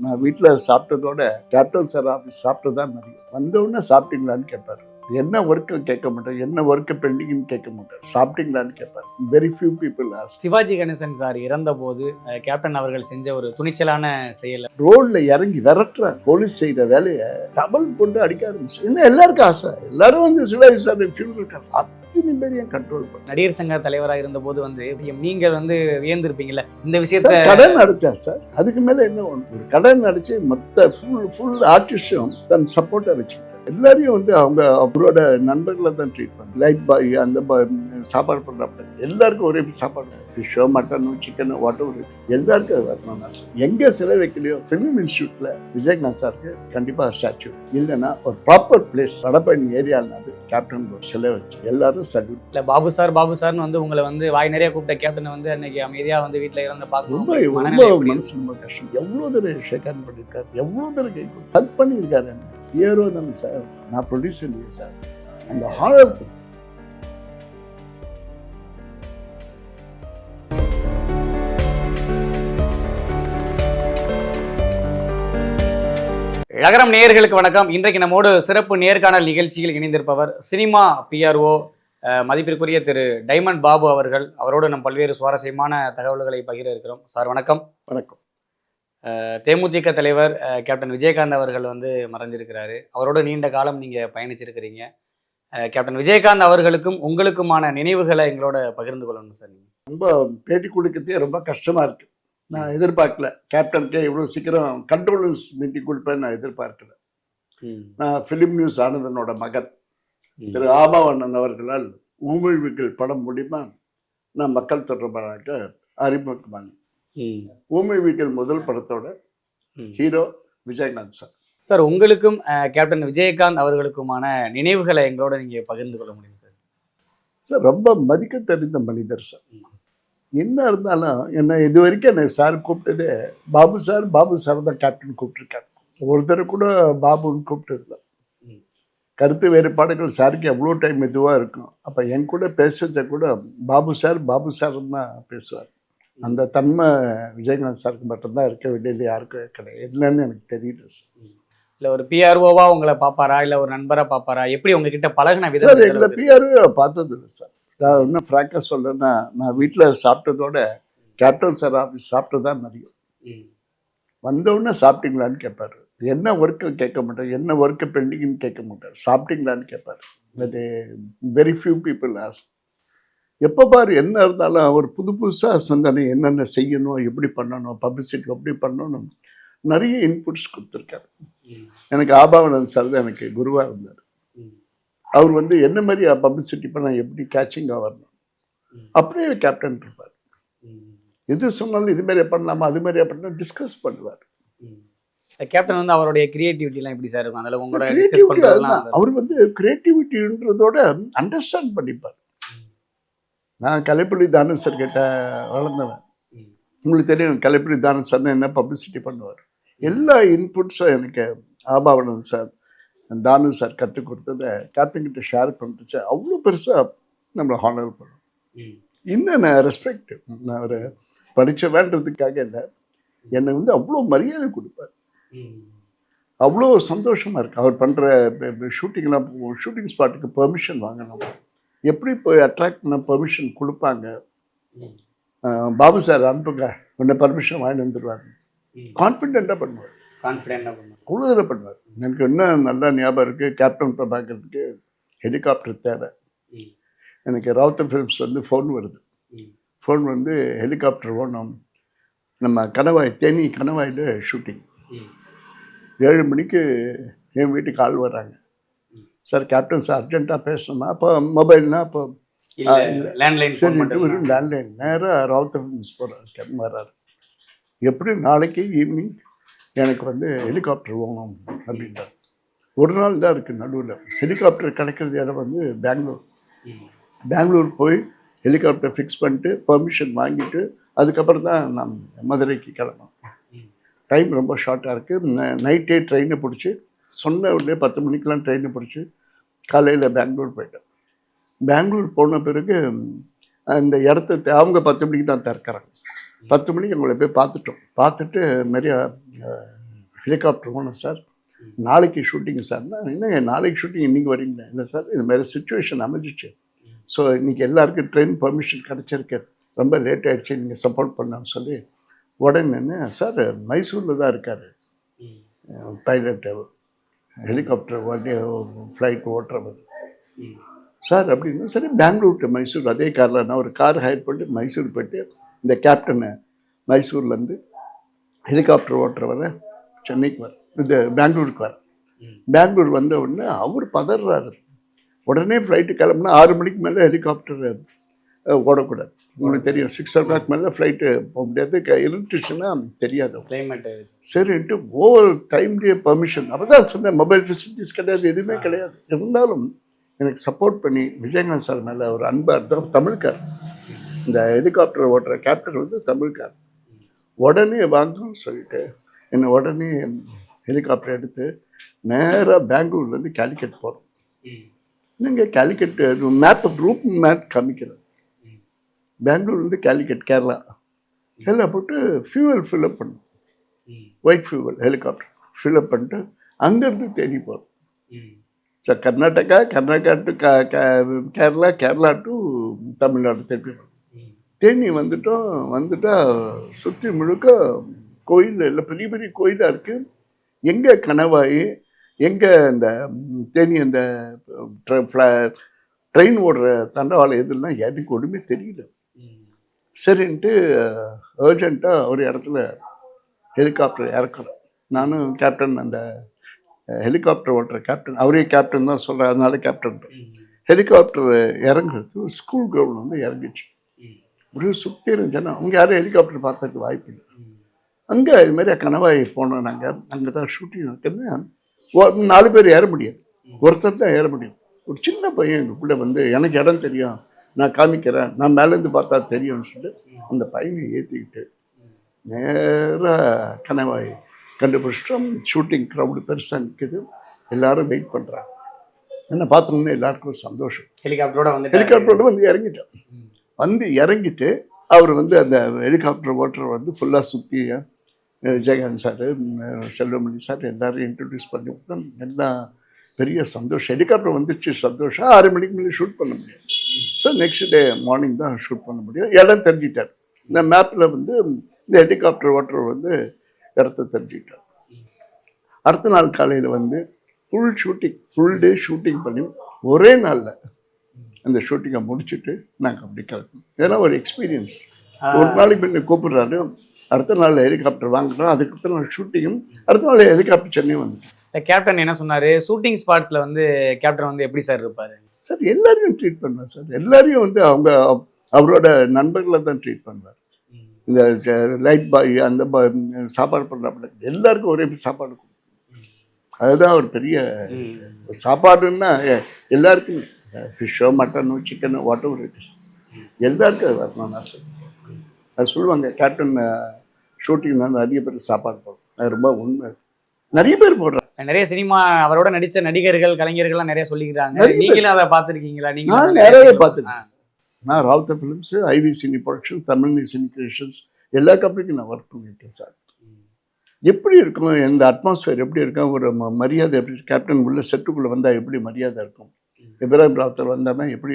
நான் வீட்டில் சாப்பிட்டதோட captain sir office சாப்பிட்டு தான் நிறைய வந்தவுடனே சாப்பிட்டீங்களான்னு கேட்பாரு என்ன ஒர்க்கு கேட்க மாட்டேன் என்ன ஒர்க்கு பெண்டிங்னு கேட்க மாட்டேன் சாப்பிட்டீங்களான்னு கேட்பாரு very few people as Sivaji Ganesan sir இறந்தபோது captain அவர்கள் செஞ்ச ஒரு துணிச்சலான செயல். ரோட்ல இறங்கி விரட்டுறார். போலீஸ் செய்யற வேலையை டபுள் போட்டு அடிக்க ஆரம்பிச்சு. இன்னும் எல்லாருக்கும் ஆசை. எல்லாரும் வந்து சிவாஜி சார் ஃபியூல் பேரையும் கண்ட்ரோல் பண்ண. நடிகர் சங்க தலைவராக இருந்தபோது வந்து நீங்க வந்து வியந்திருப்பீங்கல்ல இந்த விஷயத்த கடன் அடைச்சார் சார். அதுக்கு மேல என்ன ஒரு கடன் அடைச்சு மொத்த ஃபுல் ஃபுல் ஆர்டிஸ்டும் தன் சப்போர்ட்டை வச்சு எல்லாரையும் வந்து அவங்க அவரோட நண்பர்களை தான் ட்ரீட் பண்ண லைட் பாய் அந்த சாப்பாடு பண்ணுறப்ப எல்லாருக்கும் ஒரே சாப்பாடு. ஃபிஷ்ஷோ மட்டனோ சிக்கனோ வாட் எவர் எல்லாருக்கும் அது வரணும் ஆசை. எங்கே சிலை வைக்கலையோ ஃபிலிம் இன்ஸ்டியூட்டில் விஜயகாந்த் சாருக்கு கண்டிப்பாக ஸ்டாச்சு இல்லைன்னா ஒரு ப்ராப்பர் பிளேஸ் வடபழனி ஏரியாவில் கேப்டன் சிலை வச்சு எல்லாரும் சல்யூட் இல்ல பாபு சார் பாபு சார்னு வந்து உங்களை வந்து வாய் நிறைய கூப்பிட்ட கேப்டன் வந்து அன்னைக்கு அமைதியா வந்து வீட்டுல இருந்து ரொம்ப பார்க்கணும் ரொம்ப எப்படி மனசு ரொம்ப கஷ்டம். எவ்வளோ தடவை ஷேக்கான் பண்ணியிருக்காரு எவ்வளோ தடவை கை ஹக் பண்ணியிருக்காரு என்ன ஹீரோ தானே சார். நான் ப்ரொடியூசர் சார். அந்த ஹாரர் நகரம் நேயர்களுக்கு வணக்கம். இன்றைக்கு நம்மோடு சிறப்பு நேர்காணல் நிகழ்ச்சியில் இணைந்திருப்பவர் சினிமா பிஆர்ஓ மதிப்பிற்குரிய திரு டைமண்ட் பாபு அவர்கள். அவரோடு நம் பல்வேறு சுவாரஸ்யமான தகவல்களை பகிர இருக்கிறோம். சார் வணக்கம். வணக்கம். தேமுதிக தலைவர் கேப்டன் விஜயகாந்த் அவர்கள் வந்து மறைஞ்சிருக்கிறாரு. அவரோட நீண்ட காலம் நீங்க பயணிச்சிருக்கிறீங்க. கேப்டன் விஜயகாந்த் அவர்களுக்கும் உங்களுக்குமான நினைவுகளை எங்களோட பகிர்ந்து கொள்ளணும் சார் ரொம்ப பேட்டி கொடுக்கறதே ரொம்ப கஷ்டமா இருக்கு. நான் எதிர்பார்க்கல. கேப்டனுக்கே இவ்வளோ சீக்கிரம் கண்ட்ரோலர்ஸ் மீட்டிங் கொடுப்பேன்னு நான் எதிர்பார்க்கல. நான் ஃபிலிம் நியூஸ் ஆனந்தனோட மகன். திரு ஆபாவண்ணன் அவர்களால் ஊமிழ்வுகள் படம் மூலியமா நான் மக்கள் தொடர்பாக அறிமுகமானேன். ம், ஊமிழ்வுகள் முதல் படத்தோட. Hero Vijayakanth sir. சார் உங்களுக்கும் கேப்டன் விஜயகாந்த் அவர்களுக்குமான நினைவுகளை எங்களோட நீங்க பகிர்ந்து கொள்ள முடியும் சார்? சார் ரொம்ப மதிக்க தெரிந்த மனிதர் சார். என்ன இருந்தாலும் என்னை இது வரைக்கும் என்னை சார் கூப்பிட்டதே பாபு சார் பாபு சார் தான் கேப்டன் கூப்பிட்டுருக்காரு. ஒருத்தர் கூட பாபுன்னு கூப்பிட்டதில்ல. ம். கருத்து வேறுபாடுகள் சாருக்கு எவ்வளோ டைம் இதுவாக இருக்கும். அப்போ என் கூட பேசுறத கூட பாபு சார் பாபு சார் தான் பேசுவார். அந்த தன்மை விஜயகாந்த் சாருக்கு மட்டும்தான் இருக்க வேண்டியது யாருக்கும் கிடையாது. இல்லைன்னு எனக்கு தெரியல சார். இல்ல ஒரு பிஆர்ஓவா உங்களை பாப்பாரா இல்ல ஒரு நண்பரா பாப்பாரா எப்படி உங்ககிட்ட பழகின விதம் அளவுக்கு? பிஆர்வே பார்த்தது இல்லை சார். நான் இன்னும் ஃப்ராங்காக சொல்றேன்னா நான் வீட்டில் சாப்பிட்டதோட கேப்டன் சார் ஆஃபீஸ் சாப்பிட்டு தான் நிறைய ம், வந்தவுடனே சாப்பிட்டீங்களான்னு கேட்பாரு என்ன ஒர்க்கு கேட்க மாட்டார் என்ன ஒர்க்கு பெண்டிங்னு கேட்க மாட்டார். சாப்பிட்டீங்களான்னு கேட்பாரு அது வெரி ஃபியூ பீப்புள் ஆஸ் எப்போ பாரு என்ன இருந்தாலும் அவர் புது புதுசாக சிந்தனை என்னென்ன செய்யணும் எப்படி பண்ணணும் பப்ளிசிட்டி எப்படி பண்ணணும் நிறைய இன்புட்ஸ் கொடுத்துருக்காரு. எனக்கு ஆபாவனன் சார் தான் எனக்கு குருவாக இருந்தார். அவர் வந்து என்ன மாதிரி பப்ளிசிட்டி பண்ண எப்படி கேட்சிங்காக வரணும்? ம். அப்படியே கேப்டன் இருப்பார். எது சொன்னாலும் இது மாதிரியே பண்ணலாமா அது மாதிரியே பண்ணலாம் டிஸ்கஸ் பண்ணுவார். கேப்டன் வந்து அவருடைய கிரியேட்டிவிட்டி எல்லாம் எப்படி சார் இருக்கும்? அதுல உங்களோட டிஸ்கஸ் அதுதான். அவர் வந்து கிரியேட்டிவிட்டின்றதோட அண்டர்ஸ்டாண்ட் பண்ணிப்பார். நான் கலைப்புலி தானு சார் கிட்ட வளர்ந்தவன். உங்களுக்கு தெரியும் கலைப்புலி தானு சார் என்ன பப்ளிசிட்டி பண்ணுவார்? எல்லா இன்புட்ஸும் எனக்கு ஆபாவனன் சார் தானு சார் கற்றுக் கொடுத்ததை கேப்டன் கிட்ட ஷேர் பண்ணிட்டு அவ்வளோ பெருசாக நம்மளை ஹானர் பண்ணும். இன்னும் நான் ரெஸ்பெக்ட் நான் ஒரு படிச்ச வேண்டதுக்காக இல்லை. என்னை வந்து அவ்வளோ மரியாதை கொடுப்பார். அவ்வளோ சந்தோஷமா இருக்கு. அவர் பண்ணுற ஷூட்டிங்லாம் ஷூட்டிங் ஸ்பாட்டுக்கு பெர்மிஷன் வாங்கணும். எப்படி போய் அட்ராக்ட் பண்ண பெர்மிஷன் கொடுப்பாங்க? பாபு சார் அனுப்புங்க. உன்னை பர்மிஷன் வாங்கிட்டு வந்துடுவார் ம். கான்ஃபிடென்ட்டாக பண்ணுவார் தூரம் பண்ணுவார் எனக்கு இன்னும் நல்லா ஞாபகம் இருக்குது கேப்டன் பிரபாகருக்கு ஹெலிகாப்டர் தேவை. எனக்கு ராவுத்தர் ஃபிலிம்ஸ் வந்து ஃபோன் வருது. ஃபோன் வந்து ஹெலிகாப்டர் வேணும் நம்ம கணவாய் தேனி கணவாயில் ஷூட்டிங் ஏழு மணிக்கு என் வீட்டுக்கு ஆள் வராங்க. சார் கேப்டன் சார் அர்ஜென்ட்டாக பேசணுமா? அப்போ மொபைல்னா அப்போ. லேண்ட்லைன் லேண்ட்லைன் நேராக ராவுத்தர் மிஸ் போகிறார் வர்றாரு எப்படி நாளைக்கு ஈவினிங் எனக்கு வந்து ஹெலிகாப்டர் வாங்கணும் அப்படின்றார். ஒரு நாள் தான் இருக்குது நடுவில். ஹெலிகாப்டர் கிடைக்கிறது இடம் வந்து பெங்களூர் பெங்களூர் போய் ஹெலிகாப்டர் ஃபிக்ஸ் பண்ணிட்டு பர்மிஷன் வாங்கிட்டு அதுக்கப்புறம் தான் நான் மதுரைக்கு கிளம்பணும் டைம் ரொம்ப ஷார்ட்டாக இருக்குது நைட்டே ட்ரெயினை பிடிச்சி சொன்ன உடனே பத்து மணிக்கெலாம் ட்ரெயினை பிடிச்சி காலையில் பெங்களூர் போயிட்டேன். பெங்களூர் போன பிறகு அந்த இடத்த அவங்க பத்து மணிக்கு தான் திறக்கிறாங்க. பத்து மணிக்கு அவங்கள போய் பார்த்துட்டோம். பார்த்துட்டு நிறைய ஹெலிகாப்டர் போனோம் சார். நாளைக்கு ஷூட்டிங் சார்னா என்னங்க நாளைக்கு ஷூட்டிங் இன்னைக்கு வரீங்களா? இல்லை சார் இந்த மாதிரி சுச்சுவேஷன் அமைஞ்சிச்சு. ஸோ இன்னைக்கு எல்லாருக்கும் ட்ரெயின் பர்மிஷன் கிடச்சிருக்கு. ரொம்ப லேட் ஆயிடுச்சு நீங்கள் சப்போர்ட் பண்ணான்னு சொல்லி. உடனே என்ன சார் மைசூரில் தான் இருக்கார். பைலட் ஹெலிகாப்டர் ஓட்டி ஃப்ளைட் ஓட்டுறவர். சார் அப்படின்னா சரி பெங்களூர் டு மைசூர் அதே காரில் நான் ஒரு கார் ஹையர் பண்ணிட்டு மைசூர் போயிட்டு இந்த கேப்டனை மைசூர்லேருந்து ஹெலிகாப்டர் ஓட்டுறவரை சென்னைக்கு வர இந்த பெங்களூருக்கு வர. பெங்களூர் வந்த உடனே அவர் பதறாரு. உடனே ஃப்ளைட்டு கிளம்புனா ஆறு மணிக்கு மேலே ஹெலிகாப்டர் ஓடக்கூடாது. உங்களுக்கு தெரியும் சிக்ஸ் ஓ கிளாக் மேலே ஃப்ளைட்டு போக முடியாது. எலக்ட்ரிஷனா தெரியாது கிளைமேட் சரின்ட்டு ஓவர் டைம்லேயே பர்மிஷன் அப்போ தான் சொன்னேன் மொபைல் ஃபெசிலிட்டிஸ் கிடையாது எதுவுமே கிடையாது. இருந்தாலும் எனக்கு சப்போர்ட் பண்ணி விஜயகாந்த் சார் மேலே ஒரு அன்பு அர்த்தம் தமிழ்கார் இந்த ஹெலிகாப்டர் ஓட்டுற கேப்டன் வந்து தமிழ்கார் உடனே வாங்கணும்னு சொல்லிட்டு என்னை உடனே ஹெலிகாப்டர் எடுத்து நேராக பெங்களூர்லேருந்து கேலிக்கட் போகிறோம் என்னங்க கேலிக்கட் மேப் ரூட் மேப் காமிக்கிறது. பெங்களூர்லேருந்து கேலிக்கட் கேரளா. கேரளா போட்டு ஃபியூவல் ஃபில்அப் பண்ணோம். White fuel helicopter fill up பண்ணிட்டு அங்கேருந்து தேடி போகிறோம் so Karnataka Karnataka to Kerala Kerala to Tamil Nadu திருப்பி. தேனி வந்துட்டோம் வந்துட்டா சுற்றி முழுக்க கோயில் இல்லை பெரிய பெரிய கோயிலாக இருக்குது எங்கே கணவாய் எங்கே இந்த தேனி அந்த ட்ரெயின் ஓடுற தண்டவாளம் எதுலாம் எனக்கு ஒன்றுமே தெரியல. சரின்ட்டு அர்ஜென்ட்டாக ஒரு இடத்துல ஹெலிகாப்டர் இறக்குறேன் நானும் கேப்டன் அந்த ஹெலிகாப்டர் ஓட்டுற கேப்டன் அவரே கேப்டன் தான் சொல்கிறார் அதனால கேப்டன் ஹெலிகாப்டர் இறங்குறது ஸ்கூல் கிரவுண்ட் வந்து இறங்குச்சு. ஒரு சுற்றி இருந்துச்சுன்னா அவங்க யாரும் ஹெலிகாப்டர் பார்த்ததுக்கு வாய்ப்பு இல்லை. அங்கே இது மாதிரி கணவாய் போனோம் நாங்கள் அங்கே தான் ஷூட்டிங் இருக்குன்னு நாலு பேர் ஏற முடியாது. ஒருத்தர் தான் ஏற முடியும். ஒரு சின்ன பையன் எங்களுக்குள்ளே வந்து எனக்கு இடம் தெரியும். நான் காமிக்கிறேன். நான் மேலேருந்து பார்த்தா தெரியும்னு சொல்லிட்டு அந்த பையனை ஏற்றிக்கிட்டு நேராக கணவாய் கண்டுபிடிச்சிட்டோம். ஷூட்டிங் க்ரௌடு பெருசாக நிற்குது எல்லாரும் வெயிட் பண்ணுறாங்க என்ன பார்த்தோம்னா எல்லாருக்கும் சந்தோஷம். ஹெலிகாப்டரோட வந்து ஹெலிகாப்டரோட வந்து இறங்கிட்டோம். வந்து இறங்கிட்டு அவர் வந்து அந்த ஹெலிகாப்டர் ஓட்டர் வந்து ஃபுல்லாக சுற்றி விஜயகாந்த் சார் செல்வமணி சார் எல்லாரும் இன்ட்ரடியூஸ் பண்ணி விட்டோம். எல்லாம் பெரிய சந்தோஷம். ஹெலிகாப்டர் வந்துச்சு சந்தோஷம். ஆறு மணிக்கு மேலே ஷூட் பண்ண முடியாது. ஸோ நெக்ஸ்ட் டே மார்னிங் தான் ஷூட் பண்ண முடியும். இடம் தெரிஞ்சிட்டார். இந்த மேப்பில் வந்து இந்த ஹெலிகாப்டர் ஓட்டுறவர் வந்து இடத்த தெரிஞ்சுக்கிட்டார் அடுத்த நாள் காலையில் வந்து full shooting full day shooting பண்ணி ஒரே நாளில் அந்த ஷூட்டிங்கை முடிச்சுட்டு நாங்கள் அப்படி கிளம்பணும் இதெல்லாம் ஒரு எக்ஸ்பீரியன்ஸ் ஒரு நாளைக்கு பின்ன கூப்பிடுறாரு. அடுத்த நாள் ஹெலிகாப்டர் வாங்குறோம். அதுக்கு அடுத்த நாள் ஷூட்டிங்கும் அடுத்த நாள் ஹெலிகாப்டர் சென்னை வந்துட்டு கேப்டன் என்ன சொன்னாரு? ஷூட்டிங் ஸ்பாட்ஸ்ல வந்து கேப்டன் வந்து எப்படி சார் இருப்பாரு? சார் எல்லாரையும் ட்ரீட் பண்ணுவேன் சார். எல்லாரையும் வந்து அவங்க அவரோட நண்பர்களை தான் ட்ரீட் பண்ணுவார். இந்த லைட் பாய் அந்த சாப்பாடு பண்ணுறாப்புல எல்லாருக்கும் ஒரே சாப்பாடு கொடுக்கும் அதுதான் ஒரு பெரிய சாப்பாடுன்னா எல்லாருக்குமே. ஃபிஷ்ஷோ மட்டனோ சிக்கனோ வாட் எவர் இட் இஸ் எல்லாருக்கும் அது வரணும்னு ஆசை. அது சொல்லுவாங்க கேப்டன் ஷூட்டிங் தான் நிறைய பேர் சாப்பாடு போடும் அது ரொம்ப உண்மை. நிறைய பேர் போடுறாங்க. நிறைய சினிமா அவரோட நடிச்ச நடிகர்கள் கலைஞர்கள்லாம் நிறைய சொல்லிக்கிறாங்க. நீங்களும் அதை பார்த்திருக்கீங்களா? நீங்க நான் நிறைய பார்த்துருக்கேன். நான் Rowther films IV cine production Tamil cine creations எல்லா கம்பெனிக்கும் நான் ஒர்க் பண்ணியிருக்கேன் சார். எப்படி இருக்கும் இந்த அட்மாஸ்பியர் எப்படி இருக்கும் ஒரு மரியாதை எப்படி கேப்டன் உள்ள செட்டுக்குள்ளே வந்தால் எப்படி மரியாதை இருக்கும்? இப்ராஹிம் ராவுத்தர் வந்தான்னா எப்படி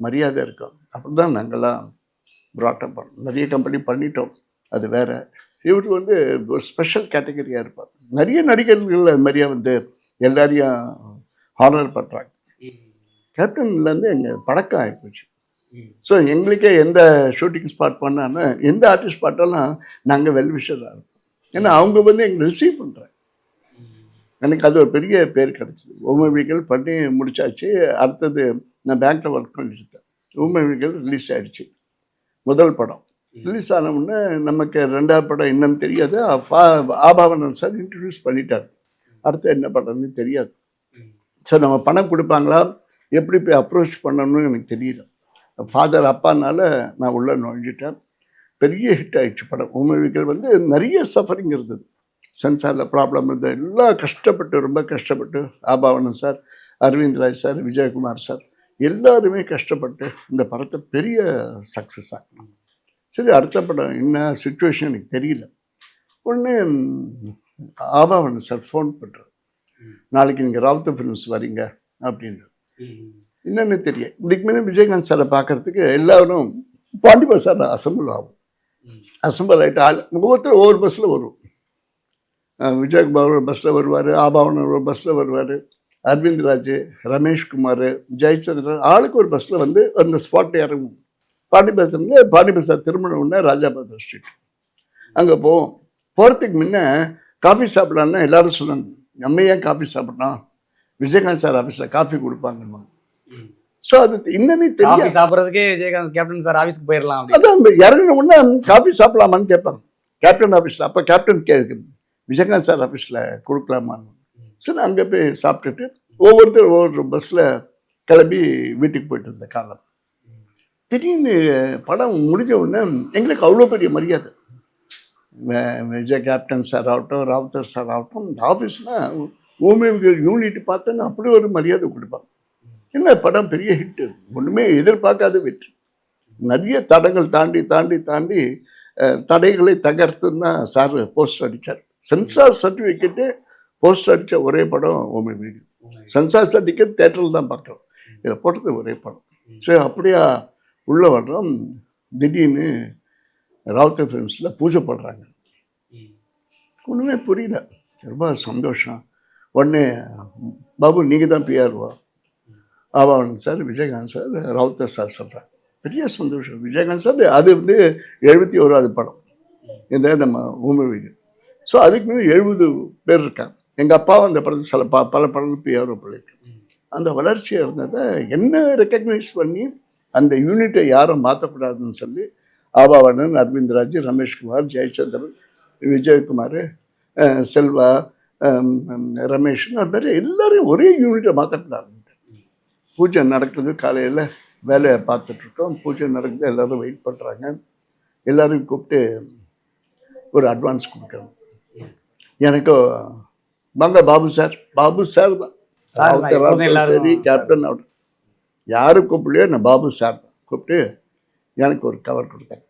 மரியாதை இருக்கும்? அப்படி தான் நாங்கள்லாம் ப்ராட்டப் பண்ணோம். நிறைய கம்பெனி பண்ணிட்டோம். அது வேற. இவர் வந்து ஒரு ஸ்பெஷல் கேட்டகரியாக இருப்பார். நிறைய நடிகர்கள் அது மாதிரியா வந்து எல்லாரையும் ஹானர் பண்ணுறாங்க கேப்டன்லேருந்து எங்கள் பழக்கம் ஆகிப்போச்சு ஸோ எங்களுக்கே எந்த ஷூட்டிங் ஸ்பாட் பண்ணாலும் எந்த ஆர்டிஸ்ட் பாட்டாலும் நாங்கள் வெல்விஷராக இருப்போம். ஏன்னா அவங்க வந்து எங்களை ரிசீவ் பண்ணுறாங்க எனக்கு அது ஒரு பெரிய பேர் கிடச்சிது. ஊமவிகள் பண்ணி முடிச்சாச்சு. அடுத்தது நான் பேங்க்கில் ஒர்க் பண்ணிருந்தேன் ஊமவிகள் ரிலீஸ் ஆயிடுச்சு. முதல் படம். ரிலீஸ் ஆன உடனே நமக்கு ரெண்டாவது படம் என்னன்னு தெரியாது. ஆபா- ஆபாவனன் சார் இன்ட்ரடியூஸ் பண்ணிட்டார். அடுத்து என்ன படம்னு தெரியாது. ஸோ நம்ம பணம் கொடுப்பாங்களா? எப்படி போய் அப்ரோச் பண்ணணும்னு எனக்கு தெரியல. ஃபாதர் அப்பானால நான் உள்ளே நுழைஞ்சிட்டேன். பெரிய ஹிட் ஆயிடுச்சு படம். உமவிகள் வந்து நிறைய சஃபரிங் இருந்தது. சென்சாரில் ப்ராப்ளம் இருந்தது எல்லாம் கஷ்டப்பட்டு ரொம்ப கஷ்டப்பட்டு Abavanan sir Aravind Raj sir Vijayakumar sir எல்லாருமே கஷ்டப்பட்டு இந்த படத்தை பெரிய சக்ஸஸ் ஆகணும் சரி அடுத்த படம் என்ன சுச்சுவேஷன் எனக்கு தெரியல. உடனே ம், ஆபாவன் சார் ஃபோன் பண்ணுறாரு நாளைக்கு நீங்கள் ராவுத்த ஃபிலிம்ஸ் வரீங்க அப்படின்னு என்னன்னு தெரியும் இதுக்கு முன்னே விஜயகாந்த் சாரை பார்க்கறதுக்கு எல்லாரும் பாண்டி பஸ்ஸார் அசம்பிள் ஆகும். அசம்பிள் ஆகிட்டு ஆள் ஒவ்வொருத்தரும் ஒவ்வொரு பஸ்ஸில் வரும் விஜயகுமார் ஒரு பஸ்ஸில் வருவார் ஆபாவன் ஒரு பஸ்ஸில் வருவார் அரவிந்த் ராஜ் ரமேஷ்குமார் ஜெயச்சந்திரன் ஆளுக்கு ஒரு பஸ்ஸில் வந்து அந்த ஸ்பாட்டில் இறங்கும் பாண்டி பஸ்ஸுங்க பாண்டி பஸ்ஸார் திருமணம் உடனே ராஜாபாதர் ஸ்ட்ரீட் அங்கே போவோம். போகிறதுக்கு முன்ன காஃபி சாப்பிடலான்னா எல்லாரும் சொன்னாங்க. நம்ம ஏன் காஃபி சாப்பிட்றோம் விஜயகாந்த் சார் ஆஃபீஸில் காஃபி கொடுப்பாங்க ஸோ அது என்னன்னே தெரியாது. சாப்பிடுறதுக்கே விஜயகாந்த் கேப்டன் சார் ஆபீஸ்க்கு போயிடலாம் அதான் இறங்கின உடனே காஃபி சாப்பிடலாமான்னு கேட்பாங்க. கேப்டன் ஆஃபீஸில் அப்போ கேப்டன் கேட்குது விஜயகாந்த் சார் ஆஃபீஸில் கொடுக்கலாமான்னு. சரி அங்கே போய் சாப்பிட்டுட்டு ஒவ்வொருத்தர் ஒவ்வொரு பஸ்ஸில் கிளம்பி வீட்டுக்கு போயிட்டு இருந்த காலம். திடீர்னு படம் முடிஞ்ச உடனே எங்களுக்கு அவ்வளோ பெரிய மரியாதை. விஜய் கேப்டன் சார் ஆகட்டும் ராவுத்தர் சார் ஆகட்டும் இந்த ஆஃபீஸ்னால் ஊமியர்கள் யூனிட் பார்த்தோன்னா அப்படி ஒரு மரியாதை கொடுப்பாங்க. என்ன படம் பெரிய ஹிட்டு ஒன்றுமே எதிர்பார்க்காத வெற்றி. நிறைய தடங்கள் தாண்டி தாண்டி தாண்டி தடைகளை தகர்த்துன்னு தான் சார் போஸ்டர் அடித்தார் சென்சார் சர்டிஃபிகேட்டு போஸ்டர் அடித்த ஒரே படம் ஓமை வீடு சென்சார் சர்டிஃபிகேட் தேட்டரில் தான் பார்க்கலாம் இதில் போட்டது ஒரே படம். சரி அப்படியா உள்ளே வர்றோம். திடீர்னு ராவுத்தர் ஃபிலிம்ஸில் பூஜை பண்ணுறாங்க ஒன்றுமே புரியல. ரொம்ப சந்தோஷம். உடனே பாபு நீங்கள் தான் பிஆர்வா ஆவானந்த் sir Vijayakanth sir Rowther sir சொல்கிறாங்க பெரிய சந்தோஷம். விஜயகாந்த் சார் அது வந்து எழுபத்தி ஓராவது படம். இந்த நம்ம ஊமை வீடு. ஸோ அதுக்கு மேலே எழுபது பேர் இருக்காங்க. எங்கள் அப்பாவும் அந்த படத்தில் சில ப பல படங்கள் பிஆர்ஓ பிள்ளைக்கு அந்த வளர்ச்சியாக இருந்ததை என்ன ரெக்கக்னைஸ் பண்ணி அந்த யூனிட்டை யாரும் மாற்றக்கூடாதுன்னு சொல்லி ஆபாவணன் அரவிந்த்ராஜ் ரமேஷ்குமார் ஜெயச்சந்திரன் விஜயகுமார் செல்வா அஹ், ரமேஷ் அது மாதிரி எல்லோரும் ஒரே யூனிட்டை மாற்றக்கூடாது பூஜை நடக்குது காலையில் வேலையை பார்த்துட்ருக்கோம் பூஜை நடக்குது எல்லாரும் வெயிட் பண்ணுறாங்க எல்லோரும் கூப்பிட்டு ஒரு அட்வான்ஸ் கொடுக்கணும். எனக்கு வாங்க பாபு சார். பாபு சார் தான் சார். கேப்டன் ஆகட்டும் யாரு கூப்பிடலையோ நான் பாபு சார் தான் கூப்பிட்டு எனக்கு ஒரு கவர் கொடுத்தாங்க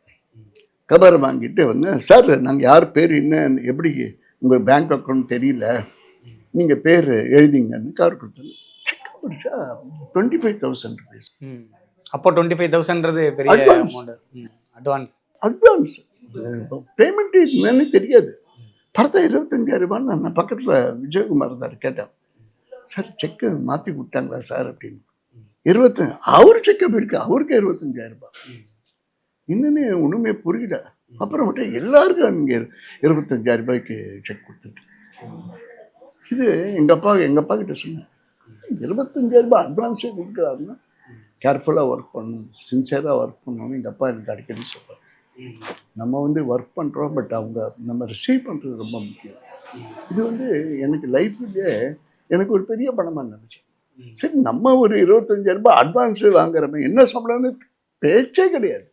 கவர் வாங்கிட்டு வந்து சார் நாங்கள் யார் பேர் என்ன எப்படி உங்கள் பேங்க் அக்கௌண்ட் தெரியல? நீங்கள் பேர் எழுதிங்கன்னு கவர் கொடுத்தாங்க டுவெண்ட்டி ஃபைவ் தௌசண்ட் ருபீஸ் ம். அப்போ டுவெண்ட்டி ஃபைவ் தௌசண்ட்றது பெரிய. அமௌண்ட் அட்வான்ஸ் அட்வான்ஸ் பேமெண்ட் என்னன்னு தெரியாது. படத்தை இருபத்தஞ்சாயிரரூபான்னு நான் பக்கத்தில் விஜயகுமார் சார் கேட்டேன். சார் செக்கு மாற்றி விட்டாங்களா சார்? அப்படின்னு. இருபத்தஞ்சு அவர் செக்கப் இருக்கு அவருக்கு இருபத்தஞ்சாயிரரூபா ரூபாய். இன்னுமே ஒன்றுமே புரியல. அப்புறம் மட்டும் எல்லாருக்கும் இங்கே இருபத்தஞ்சாயிரம் ரூபாய்க்கு செக் கொடுத்துட்டு. இது எங்கள் அப்பா எங்கள் அப்பா கிட்ட சொன்னேன். இருபத்தஞ்சாயிரம் ரூபாய் அட்வான்ஸே கொடுக்குறாருன்னா கேர்ஃபுல்லாக ஒர்க் பண்ணணும் சின்சியராக ஒர்க் பண்ணணும்னு எங்கள் அப்பா எனக்கு அடிக்கடி சொல்லுவார். நம்ம வந்து ஒர்க் பண்ணுறோம் பட் அவங்க நம்ம ரிசீவ் பண்ணுறது ரொம்ப முக்கியம். இது வந்து எனக்கு லைஃப்லேயே எனக்கு ஒரு பெரிய பணமாக நினச்சேன் சரி நம்ம ஒரு இருபத்தஞ்சாயிரம் ரூபாய் அட்வான்ஸ் வாங்குறோமே என்ன சம்பளம்னு பேச்சே கிடையாது.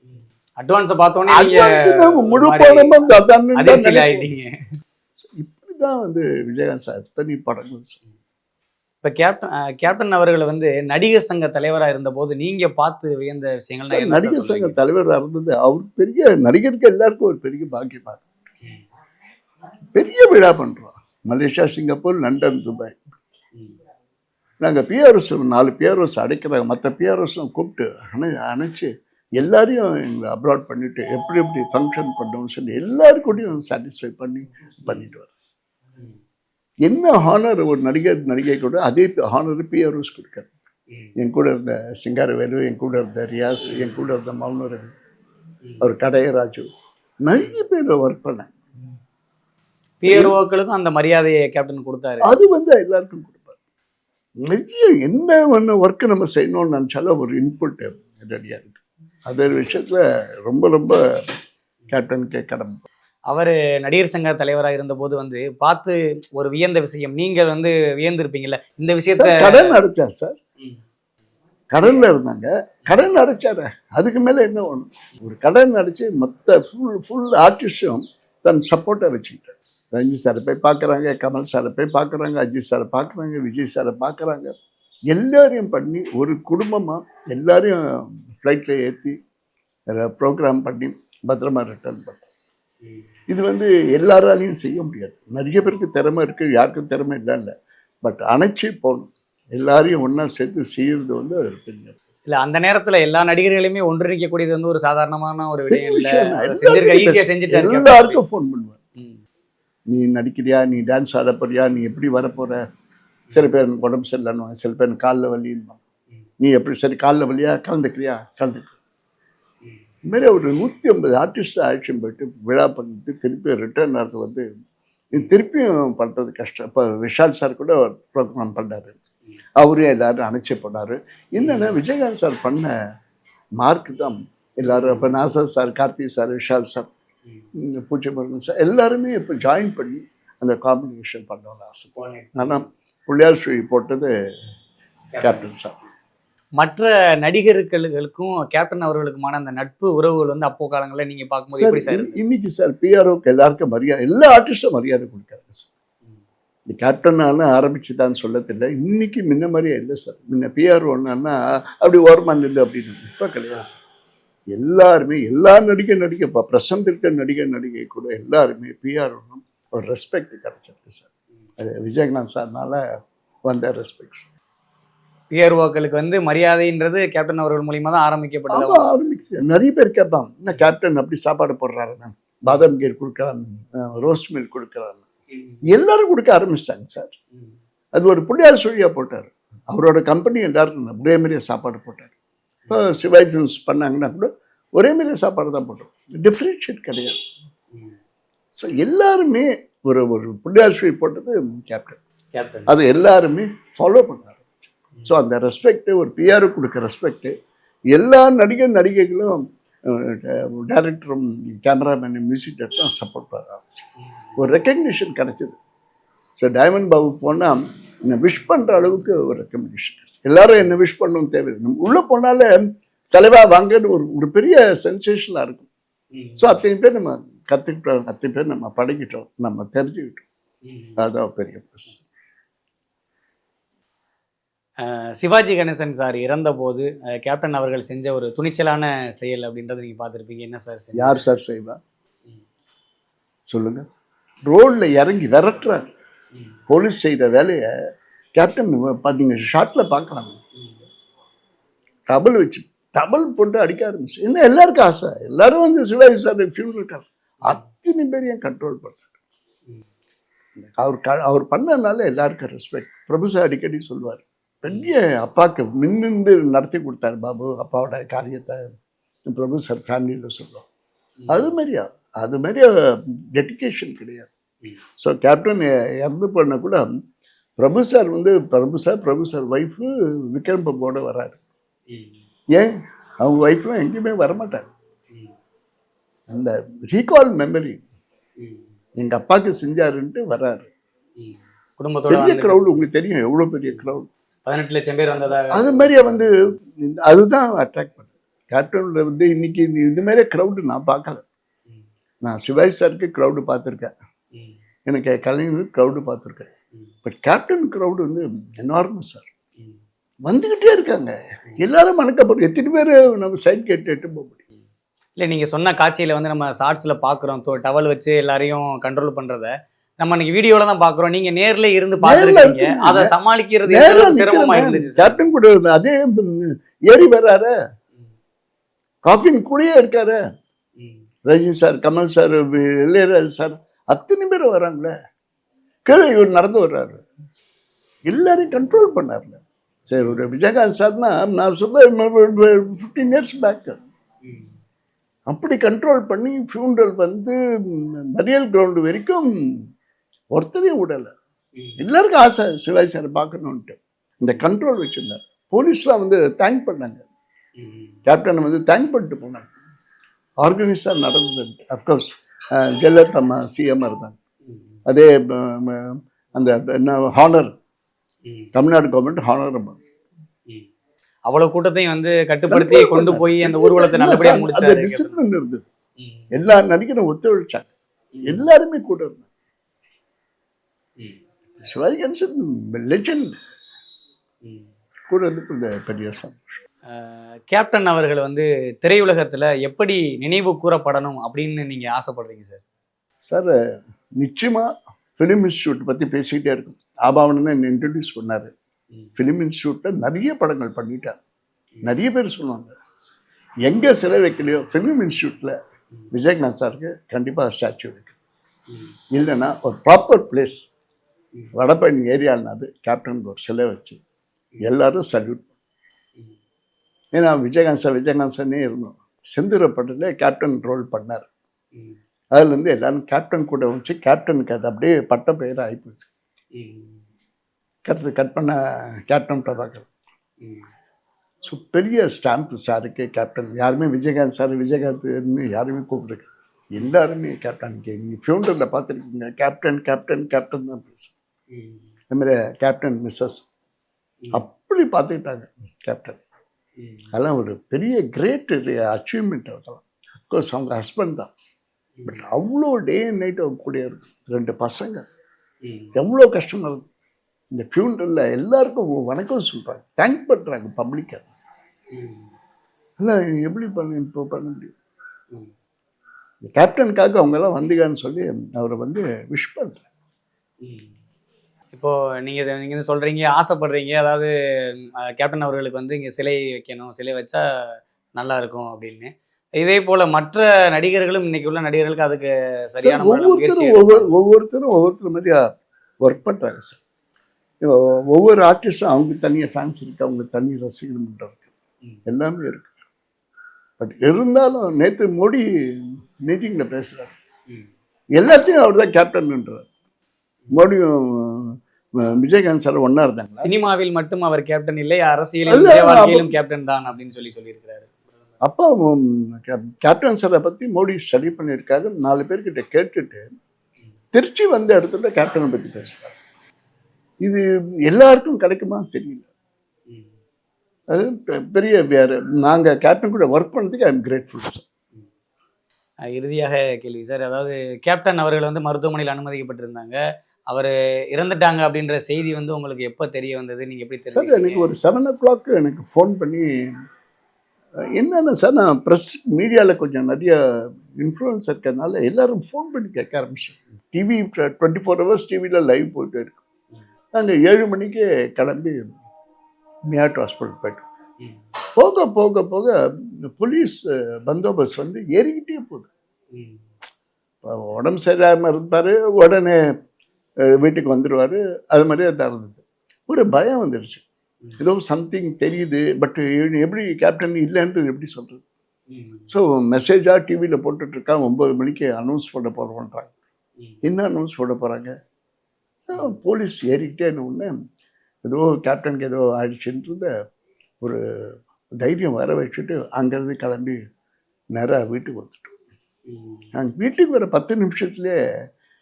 அட்வான்ஸை பார்த்தோன்னே அட்வான்ஸ் முழு பணமும் தான் வந்து விஜயகாந்த் சார் தனி படங்கள் இப்ப கேப்டன் கேப்டன் அவர்கள் வந்து நடிகர் சங்க தலைவரா இருந்தபோது நீங்க பார்த்து வியந்த சார் நடிகர் சங்க? தலைவராக இருந்தது அவர் பெரிய நடிகருக்கு எல்லாருக்கும் ஒரு பெரிய பாக்கியமா இருக்கு. பெரிய விழா பண்றோம் மலேசியா சிங்கப்பூர் லண்டன் துபாய். நாங்கள் பிஆர்எஸ் நாலு பிஆர்எஸ் அடைக்கிறாங்க மற்ற பிஆர்எஸ்லாம் கூப்பிட்டு அணை அணைச்சு எல்லாரையும் எங்களை அப்ராட் பண்ணிட்டு எப்படி எப்படி ஃபங்க்ஷன் பண்ணோம்னு சொல்லி எல்லாருக்கூடையும் சாட்டிஸ்ஃபை பண்ணி பண்ணிட்டு வரோம் என்ன ஹானர் ஒரு நடிகர் நடிகை கூட அதே ஹானர் பிஆர்எஸ் கொடுக்காரு என் கூட இருந்த சிங்காரவேலு என் கூட இருந்த ரியாஸ் என் கூட இருந்த மௌனரவி அவர் கடையராஜு நிறைய பேர் ஒர்க் பண்ணேன் பிஆர்ஓக்களுக்கும் அந்த மரியாதையை கேப்டன் கொடுத்தாரு. அது வந்து எல்லாருக்கும் கொடுப்பார். நிறைய என்ன ஒன்று ஒர்க்கு நம்ம செய்யணும்னு நினச்சாலும் ஒரு இன்புட் ரெடியாக இருக்கு. அதே விஷயத்தில் ரொம்ப ரொம்ப கேப்டனுக்கே கடமை. அவர் நடிகர் சங்க தலைவரா இருந்தபோது வந்து பார்த்து ஒரு வியந்த விஷயம். நீங்க வந்து வியந்திருப்பீங்கல்ல. இந்த விஷயத்த கடன் அடைச்சார் சார். கடன்ல இருந்தாங்க. கடன் அடைச்சாரு. அதுக்கு மேல என்ன ஒன்று ஒரு கடன் அடைச்சு மொத்த ஃபுல் ஃபுல் ஆர்டிஸ்டும் தன் சப்போர்ட்டை வச்சுக்கிட்டார். ரஞ்சி சாரை போய் பார்க்குறாங்க கமல் சாரை போய் பார்க்குறாங்க அஜித் சாரை பார்க்குறாங்க விஜய் சாரை பார்க்குறாங்க எல்லாரையும் பண்ணி ஒரு குடும்பமாக எல்லாரையும் ஃப்ளைட்டில் ஏற்றி ப்ரோக்ராம் பண்ணி பத்திரமா ரிட்டர்ன் பண்ணோம். இது வந்து எல்லாராலையும் செய்ய முடியாது. நிறைய பேருக்கு திறமை இருக்கு யாருக்கும் திறமை இல்லை இல்லை பட் அணைச்சி போகணும். எல்லாரையும் ஒன்றா சேர்த்து செய்யறது வந்து ஒரு பெரிய இல்ல அந்த நேரத்துல எல்லா நடிகர்களையுமே ஒன்றிணைக்கக்கூடியது வந்து ஒரு சாதாரணமான ஒரு விடயம் இல்ல. அதை ஈஸியா எல்லாருக்கும் ஃபோன் பண்ணுவேன். நீ நடிக்கிறியா? நீ டான்ஸ் ஆட போறியா? நீ எப்படி வரப்போற? சில பேர் எனக்கு உடம்பு சரியில்லைன்னு சில பேர் காலில் வலின்னுவாங்க. நீ எப்படி சரி காலில் வலியா? கலந்துக்கிறியா? கலந்துக்க. இது மாதிரி ஒரு நூற்றி ஐம்பது ஆர்டிஸ்ட் ஆக்ஷன் போயிட்டு விழா பண்ணிட்டு திருப்பி ரிட்டர்ன் ஆகிறது வந்து இது திருப்பியும் பண்ணுறது கஷ்டம். இப்போ விஷால் சார் கூட ப்ரோக்ராம் பண்ணாரு. அவரே எல்லாரும் அணைச்சி போனார். என்னன்னா விஜயகாந்த் சார் பண்ண மார்க் தான் எல்லாரும். இப்போ Nassar sir Karthik sir Vishal sir இந்த பூச்சி முருகன் சார் எல்லாருமே இப்போ ஜாயின் பண்ணி அந்த காம்பினேஷன் பண்ணணும்னு ஆசை. ஆனால் புள்ளியார் ஸ்ரீ போட்டது கேப்டன் சார் மற்ற நடிகர்களுக்கும் கேப்டன் அவர்களுக்குமான அந்த நட்பு உறவுகள் வந்து அப்போ காலங்கள்ல நீங்க பார்க்கும்போது எப்படி சார் இன்னைக்கு சார் பிஆர்ஓக்கு எல்லாருக்கும் மரியாதை எல்லா ஆர்டிஸ்டும் மரியாதை கொடுக்குறாங்க சார். இந்த கேப்டனால ஆரம்பிச்சுதான்னு சொல்ல தெரியல இன்னைக்கு முன்ன மாதிரியே இல்லை சார். முன்ன பிஆர்ஓன்னா அப்படி ஓரமா நில்லு அப்படின்னு. இப்போ கிடையாது சார். எல்லாருமே எல்லா நடிகை நடிகை இப்போ ப்ரெசன்ட் இருக்க நடிகை நடிகை கூட எல்லாருமே பிஆர்ஓனும் ஒரு ரெஸ்பெக்ட் கிடைச்சிருக்கு சார். அது விஜயகாந்த் சார்னால வந்த ரெஸ்பெக்ட் பிஆர்ஓக்களுக்கு வந்து மரியாதைன்றது கேப்டன் அவர்கள் மூலியமா தான் ஆரம்பிக்கப்பட்டது. ஆரம்பிச்சு. நிறைய பேர் கேட்பான் என்ன கேப்டன் அப்படி சாப்பாடு போடுறாரு? பாதாம் கீர் கொடுக்குறான் ரோஸ் மில்க் கொடுக்குறான். எல்லாரும் கொடுக்க ஆரம்பிச்சிட்டாங்க சார். அது ஒரு புள்ளியார் சுழியாக போட்டார். அவரோட கம்பெனி எல்லாருக்கும் ஒரே மாதிரியே சாப்பாடு போட்டார். இப்போ சிவாஜி ஃபிலிம்ஸ் பண்ணாங்கன்னா கூட ஒரே மாதிரியே சாப்பாடு தான் போட்டோம். டிஃப்ரென்ஷியேட் கிடையாது. ஸோ எல்லாருமே ஒரு ஒரு புள்ளியார் சுழி போட்டது கேப்டன் கேப்டன் அது எல்லாருமே ஃபாலோ பண்ணார். ஸோ அந்த ரெஸ்பெக்ட் ஒரு பிஆர் கொடுக்க ரெஸ்பெக்ட் எல்லா நடிகர் நடிகைகளும் டேரக்டரும் கேமராமேன் மியூசிக் டேரக்டரும் சப்போர்ட் பண்ண ஆரம்பிச்சு ஒரு ரெக்கக்னிஷன் கிடைச்சது. ஸோ டைமண்ட் பாபு போனால் என்னை விஷ் பண்ணுற அளவுக்கு ஒரு ரெக்கமெண்டேஷன் எல்லாரும் என்ன விஷ் பண்ணணும் தேவையில்லை. நம்ம உள்ளே போனாலே தலைவா வாங்கன்னு ஒரு ஒரு பெரிய சென்சேஷனாக இருக்கும். ஸோ அத்தனை பேர் நம்ம கற்றுக்கிட்டோம் அத்தனை பேர் நம்ம பழகிட்டோம் நம்ம தெரிஞ்சுக்கிட்டோம். அதான் பெரிய ப்ளஸ் அஹ் சிவாஜி கணேசன் சார் இறந்த போது அஹ் கேப்டன் அவர்கள் செஞ்ச ஒரு துணிச்சலான செயல் அப்படின்றத நீங்க பார்த்திருப்பீங்க. என்ன சார் யார் சார் செய்வா? சொல்லுங்க. ரோட்ல இறங்கி விரட்டுறார். போலீஸ் செய்யற வேலையை கேப்டன் பார்த்தீங்க ஷார்ட்ல பார்க்கலாம் டபுள் வச்சு டபுள் போட்டு அடிக்க ஆரம்பிச்சு. என்ன எல்லாருக்கும் ஆசை. எல்லாரும் வந்து சிவாஜி சார் ஃபியூனல் அத்தனை பேரையும் கண்ட்ரோல் பண்ணார் அவர் க- அவர் பண்ணனால எல்லாருக்கும் ரெஸ்பெக்ட் பிரபு சார் அடிக்கடி சொல்லுவார் பெரிய அப்பாவுக்கு மின்னின்று நடத்தி கொடுத்தாரு பாபு அப்பாவோட காரியத்தை பிரபு சார் ஃபேமிலியில் சொல்லுவோம் அது மாதிரியா அது மாதிரி டெடிகேஷன் கிடையாது. ஸோ கேப்டன் இறந்து பண்ண கூட பிரபு சார் வந்து Prabhu sir Prabhu sir wife Vikram பிரபுவோட வராரு. ஏன்? அவங்க ஒய்ஃப்லாம் எங்கேயுமே வரமாட்டாங்க. அந்த ரீகால் மெமரி எங்க அப்பாவுக்கு செஞ்சாருன்ட்டு வராரு. குடும்பத்தோட பெரிய க்ரௌடு உங்களுக்கு தெரியும் எவ்வளோ பெரிய க்ரௌட் பதினெட்டு லட்சம் பேர் வந்ததாக அது மாதிரியே வந்து இந்த- அதுதான் அட்ராக்ட் பண்ணுது. கேப்டனில் வந்து இன்னைக்கு இந்த இது மாதிரி க்ரௌடு நான் பார்க்கல. நான் சிவாஜி சாருக்கு க்ரௌடு பார்த்துருக்கேன். எனக்கு கலைஞர் க்ரௌடு பார்த்துருக்கேன். பட் கேப்டன் க்ரௌடு வந்து எனார்மஸ் சார். வந்துக்கிட்டே இருக்காங்க. எல்லாரும் மணக்கப்படும் எத்தனை பேர் நம்ம சைட் கேட்டு எட்டு போக முடியும்? இல்ல நீங்க சொன்ன காட்சியில வந்து நம்ம ஷார்ட்ஸ்ல பாக்குறோம் டவல் வச்சு எல்லாரையும் கண்ட்ரோல் பண்றத. நம்ம இன்னைக்கு வீடியோல தான் பாக்குறோம். நீங்க நேர்ல இருந்து பாத்துருக்கீங்க. அதை சமாளிக்கிறது சிரமமா இருந்துச்சு கேப்டன் கூட அதே ஏறி வர்றாரு? காஃபின் கூடயே இருக்காரு? Rajini sir Kamal sir Ilaiyaraaja sir அத்தனை பேர் வராங்களே. கீழே இவர் நடந்து வர்றாரு. எல்லாரையும் கண்ட்ரோல் பண்ணார்ல சரி ஒரு விஜயகாந்த் சார்னா நான் சொல்ல ஃபிஃப்டீன் இயர்ஸ் பேக் அப்படி கண்ட்ரோல் பண்ணி ஃபியூண்டல் வந்து மரியல் கிரவுண்டு வரைக்கும் ஒருத்தரையும் விடலை. எல்லாருக்கும் ஆசை சிவாஜி சார் பார்க்கணுன்ட்டு இந்த கண்ட்ரோல் வச்சிருந்தார். போலீஸ்லாம் வந்து தேங்க் பண்ணாங்க. கேப்டனை வந்து தேங்க் பண்ணிட்டு போனாங்க. ஆர்கனைஸாக நடந்தது. அஃப்கோர்ஸ் ஜெயலலிதா அம்மா சிஎம் இருந்தாங்க. அதே அந்த என்ன ஹானர் தமிழ்நாடு கவர்மெண்ட் ஹானர் அவ்வளவு கூட்டத்தையும் வந்து கட்டுப்படுத்தி கொண்டு போய் அந்த ஊர்வலத்தை நல்லபடியா அந்த முடிச்சாரு டிசிப்ளின் இருந்தது. எல்லா நடிகரும் ஒத்துழைச்சாங்க. எல்லாருமே கூட இருந்தாங்க. சிவாஜி கணேசன் லெஜண்ட் கூட இருந்து பெரிய சந்தோஷம் கேப்டன் அவர்கள் வந்து திரையுலகத்துல எப்படி நினைவு கூறப்படணும் அப்படின்னு நீங்க ஆசைப்படுறீங்க சார் சார் நிச்சயமாக ஃபிலிம் இன்ஸ்டியூட் பற்றி பேசிக்கிட்டே இருக்கும். ஆபாவனம் தான் என்ன இன்ட்ரடியூஸ் பண்ணார். ஃபிலிம் இன்ஸ்டியூட்டில் நிறைய படங்கள் பண்ணிட்டார். நிறைய பேர் சொல்லுவாங்க எங்கே சிலை வைக்கலையோ ஃபிலிம் இன்ஸ்டியூட்டில் விஜயகாந்த் சாருக்கு கண்டிப்பாக ஸ்டாச்சு இருக்கு இல்லைன்னா ஒரு ப்ராப்பர் பிளேஸ். வடபழனி ஏரியானாது கேப்டனுக்கு ஒரு சிலை வச்சு எல்லாரும் சல்யூட் ஏன்னா விஜயகாந்த் சார் விஜயகாந்த் சார்னே இருந்தோம். செந்தூர கேப்டன் ரோல் பண்ணார். அதுலேருந்து எல்லாரும் கேப்டன் கூட வச்சு கேப்டனுக்கு அது அப்படியே பட்ட பெயர் ஆகிப்போச்சு கருத்து கட் பண்ண கேப்டன் பிரபாகர். ஸோ பெரிய ஸ்டாம்ப் சாருக்கு கேப்டன் யாருமே விஜயகாந்த் சார் விஜயகாந்த்னு யாருமே கூப்பிடுங்க எல்லாருமே கேப்டனுக்கு நீங்கள் ஃபியூண்டரில் பார்த்துருக்கீங்க. கேப்டன் கேப்டன் கேப்டன் தான் பேசும் மாதிரி கேப்டன் மிஸ்ஸஸ் அப்படி பார்த்துக்கிட்டாங்க கேப்டன் அதெல்லாம் ஒரு பெரிய கிரேட் இது அச்சீவ்மெண்ட் அதெல்லாம் அஃப்கோர்ஸ் அவங்க ஹஸ்பண்ட் தான். பட் அவ்வளோ டே அண்ட் நைட் அவங்க கூட இருக்கு. ரெண்டு பசங்க. எவ்வளோ கஷ்டமாக இருக்கும் இந்த ஃபியூனரலில் எல்லாருக்கும் வணக்கம் சொல்கிறாங்க தேங்க் பண்ணுறாங்க பப்ளிக்கை எல்லாம் எப்படி பண்ண இப்போ பண்ண முடியும்? இந்த கேப்டனுக்காக அவங்கெல்லாம் வந்தீங்கன்னு சொல்லி அவரை வந்து விஷ் பண்ணுறேன் இப்போ நீங்க நீங்க வந்து சொல்றீங்க ஆசைப்படுறீங்க அதாவது கேப்டன் அவர்களுக்கு வந்து இங்க சிலை வைக்கணும் சிலை வச்சா நல்லா இருக்கும் அப்படின்னு. இதே போல மற்ற நடிகர்களும் இன்னைக்கு உள்ள நடிகர்களுக்கு அதுக்கு சரியான ஒவ்வொருத்தரும் ஒவ்வொரு ஒவ்வொருத்தரும் ஒவ்வொருத்தர் மாதிரியா ஒர்க் பண்ணுறாங்க சார். ஒவ்வொரு ஆர்டிஸ்டும் அவங்க தனியாக ஃபேன்ஸ் இருக்கு அவங்க தனி ரசிகர் மன்றம் இருக்கு. ம். எல்லாமே இருக்கு. பட் இருந்தாலும் நேற்று மோடி மீட்டிங்கில் பேசுகிறார். எல்லாத்தையும் அவர் தான் கேப்டன்ன்றார் மோடியும் அஹ், விஜயகாந்த் சார் ஒன்றா இருந்தாங்களா? சினிமாவில் மட்டும் அவர் கேப்டன் இல்லை வாழ்க்கையிலும் கேப்டன் தான் அப்படின்னு சொல்லி சொல்லியிருக்கிறாரு. அப்போ கேப்டன் சாரை பற்றி மோடி ஸ்டடி பண்ணியிருக்காரு. நாலு பேர்கிட்ட கேட்டுட்டு திருச்சி வந்த இடத்துல கேப்டனை பற்றி பேசுகிறார் இது எல்லாருக்கும் கிடைக்குமா தெரியல. அது பெரிய வேறு நாங்கள் கேப்டன் கூட ஒர்க் பண்ணதுக்கு ஐ எம் கிரேட்ஃபுல் சார் இறுதியாக கேள்வி. சார் அதாவது கேப்டன் அவர்கள் வந்து மருத்துவமனையில் அனுமதிக்கப்பட்டிருந்தாங்க. அவர் இறந்துட்டாங்க அப்படின்ற செய்தி வந்து உங்களுக்கு எப்போ தெரிய வந்தது? நீங்க எப்படி சார் தெரிஞ்சீங்க எனக்கு ஒரு செவன் ஓ கிளாக் எனக்கு ஃபோன் பண்ணி என்னென்ன சார் நான் ப்ரெஸ் மீடியாவில் கொஞ்சம் நிறைய இன்ஃப்ளூயன்ஸ் இருக்கிறதுனால எல்லாரும் ஃபோன் பண்ணி கேட்க ஆரம்பிச்சோம் டிவி டுவெண்ட்டி ஃபோர் ஹவர்ஸ் டிவியில் லைவ் போயிட்டு இருக்கு. நாங்கள் ஏழு மணிக்கு கிளம்பி மியாட் ஹாஸ்பிட்டல் போயிட்டோம். போக போக போக போலீஸ் பந்தோபஸ்த் வந்து ஏறிக்கிட்டே போகுது. உடம்பு சரியாமல் இருப்பார் உடனே வீட்டுக்கு வந்துடுவார் அது மாதிரியே தான் இருந்தது ஒரு பயம் வந்துடுச்சு. ஏதோ சம்திங் தெரியுது பட் எப்படி கேப்டன் இல்லைன்றது எப்படி சொல்கிறது. ஸோ மெசேஜாக டிவியில் போட்டுட்ருக்கான் ஒம்பது மணிக்கு அனௌன்ஸ் பண்ண போகிறோன்றாங்க. என்ன அனௌன்ஸ் பண்ண போகிறாங்க போலீஸ் ஏறிக்கிட்டே உடனே ஏதோ கேப்டனுக்கு ஏதோ ஆயிடுச்சுன்றத ஒரு தைரியம் வர வச்சுட்டு அங்கேருந்து கிளம்பி நேராக வீட்டுக்கு வந்துட்டோம். நாங்கள் வீட்டுக்கு வர பத்து நிமிஷத்துலேயே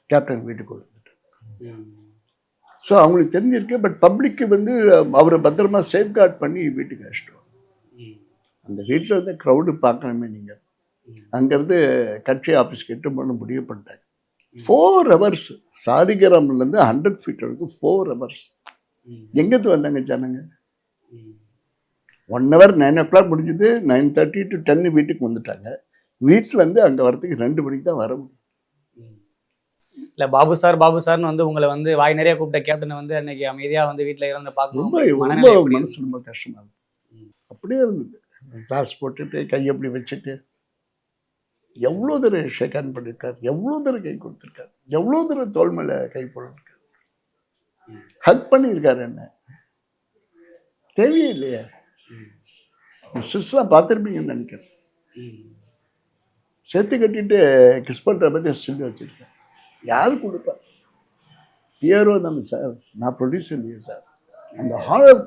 கேப்டன் வீட்டுக்கு வந்துட்டோம். ஸோ அவங்களுக்கு தெரிஞ்சிருக்கு பட் பப்ளிக்கு வந்து அவரை பத்திரமா சேஃப்கார்ட் பண்ணி வீட்டுக்கு அழைச்சிட்டு. அந்த வீட்டில் வந்து க்ரௌடு பார்க்கணுமே நீங்கள். அங்கேருந்து கட்சி ஆஃபீஸ்க்கு எட்டு பண்ண முடிவு பண்ணிட்டாங்க ஃபோர் ஹவர்ஸ் சாலிகிராம்லேருந்து ஹண்ட்ரட் ஃபீட் வரைக்கும் ஃபோர் ஹவர்ஸ். எங்கேருந்து வந்தாங்க ஜனங்க. One hour nine o'clock முடிஞ்சது நைன் தேர்ட்டி டு டென்னு வீட்டுக்கு வந்துட்டாங்க வீட்டிலேருந்து அங்கே வரதுக்கு ரெண்டு மணிக்கு தான் வர முடியும். இல்ல பாபு சார் பாபு சார்னு வந்து உங்களை வந்து வாய் நிறைய கூப்பிட்ட கேப்டனை வந்து அன்னைக்கு அமைதியா வந்து வீட்ல இறந்து பார்க்கணும் ரொம்ப ரொம்ப எப்படி மனசு ரொம்ப கஷ்டமாக இருந்தது. அப்படியே இருந்தது கிளாஸ் போட்டுட்டு கை அப்படி வச்சுட்டு எவ்வளோ தடவை ஷேக் ஹேண்ட் பண்ணியிருக்காரு எவ்வளோ தடவை கை கொடுத்துருக்காரு எவ்வளோ தடவை தோல் மேலே கை போட்டிருக்காரு. ஹக் பண்ணியிருக்காரு என்ன தேவையே இல்லையா. சிஸ்லாம் பார்த்துருப்பீங்கன்னு நினைக்கிறேன். சேர்த்து கட்டிட்டு கிஸ் பண்ணுற மாதிரி ஸ்டில் வச்சுருக்கேன். யார் கொடுப்பா? ஹியரோ நம்ம சார். நான் ப்ரொடியூசர் இல்லையே சார். அந்த ஹானர்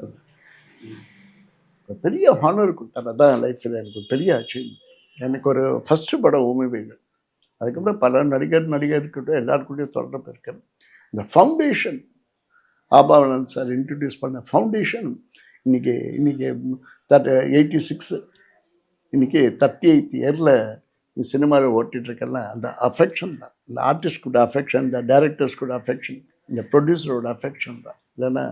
பெரிய ஹானர் கொடுத்தாரு அதான் லைஃப்பில் எனக்கு பெரிய அச்சீவ்மெண்ட் எனக்கு ஒரு ஃபஸ்ட்டு படம் ஊமை வீடு. அதுக்கப்புறம் பல நடிகர் நடிகர் இருக்கட்டும் எல்லாருக்கூடயும் தொடர்பு இருக்கேன் இந்த ஃபவுண்டேஷன் ஆபாவனன் சார் இன்ட்ரடியூஸ் பண்ண ஃபவுண்டேஷன் இன்னைக்கு இன்றைக்கி தட் எயிட்டி சிக்ஸு இன்னைக்கு தேர்ட்டி எயித் இயரில் சினிமாவில் ஓட்டிகிட்டு இருக்கெல்லாம் அந்த அஃபெக்ஷன் தான். இந்த ஆர்டிஸ்ட் கூட அஃபெக்ஷன் இந்த டைரக்டர்ஸ் கூட அஃபெக்ஷன் இந்த ப்ரொடியூசரோட அஃபெக்ஷன் தான். இல்லைன்னா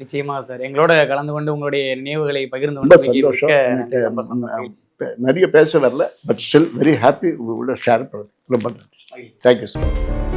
நிச்சயமா சார். எங்களோட கலந்து கொண்டு உங்களுடைய நினைவுகளை பகிர்ந்து கொண்டு சந்தோஷம். நிறைய பேச வரல பட் ஸ்டில் வெரி ஹாப்பி உள்ள ஷேர் பண்ணுறது ரொம்ப நன்றி. Thank you sir